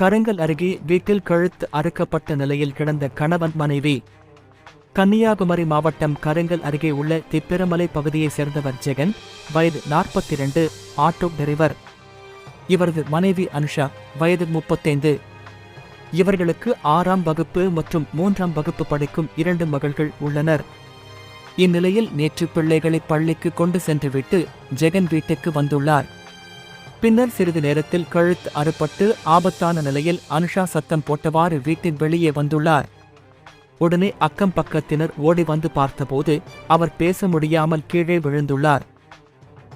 கருங்கல் அருகே வீட்டில் கழுத்து அறுக்கப்பட்ட நிலையில் கிடந்த கணவன் மனைவி. கன்னியாகுமரி மாவட்டம் கருங்கல் அருகே உள்ள திப்பெருமலை பகுதியைச் சேர்ந்தவர் ஜெகன் வயது நாற்பத்தி இரண்டு ஆட்டோ டிரைவர். இவரது மனைவி அனுஷா வயது முப்பத்தைந்து. இவர்களுக்கு ஆறாம் வகுப்பு மற்றும் மூன்றாம் வகுப்பு படிக்கும் இரண்டு மகள்கள் உள்ளனர். இந்நிலையில் நேற்று பிள்ளைகளை பள்ளிக்கு கொண்டு சென்றுவிட்டு ஜெகன் வீட்டுக்கு வந்துள்ளார். பின்னர் சிறிது நேரத்தில் கழுத்து அறுபட்டு ஆபத்தான நிலையில் அனுஷா சத்தம் போட்டவாறு வீட்டின் வெளியே வந்துள்ளார். உடனே அக்கம் பக்கத்தினர் ஓடி வந்து பார்த்தபோது அவர் பேச முடியாமல் கீழே விழுந்துள்ளார்.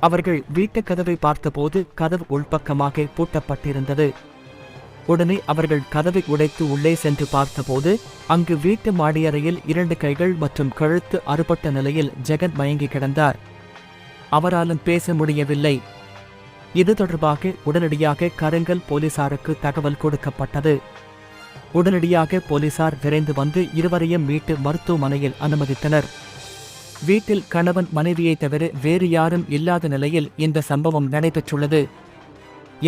அவர்கள் வீட்டுக் கதவை பார்த்தபோது கதவு உள்பக்கமாக பூட்டப்பட்டிருந்தது. உடனே அவர்கள் கதவை உடைத்து உள்ளே சென்று பார்த்தபோது அங்கு வீட்டு மாடியறையில் இரண்டு கைகள் மற்றும் கழுத்து அறுபட்ட நிலையில் ஜெகன் மயங்கி கிடந்தார். அவராலும் பேச முடியவில்லை. இது தொடர்பாக உடனடியாக கருங்கல் போலீசாருக்கு தகவல் கொடுக்கப்பட்டது. உடனடியாக போலீசார் விரைந்து வந்து இருவரையும் மீட்டு மருத்துவமனையில் அனுமதித்தனர். வீட்டில் கணவன் மனைவியை தவிர வேறு யாரும் இல்லாத நிலையில் இந்த சம்பவம் நடைபெற்றுள்ளது.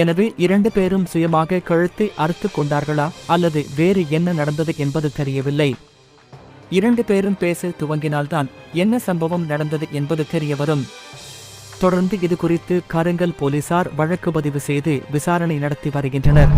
எனவே இரண்டு பேரும் சுயமாக கழுத்தை அறுத்து கொண்டார்களா அல்லது வேறு என்ன நடந்தது என்பது தெரியவில்லை. இரண்டு பேரும் பேச துவங்கினால்தான் என்ன சம்பவம் நடந்தது என்பது தெரியவரும். தொடர்ந்து இது குறித்து கருங்கல் போலீசார் வழக்கு பதிவு செய்து விசாரணை நடத்தி வருகின்றனர்.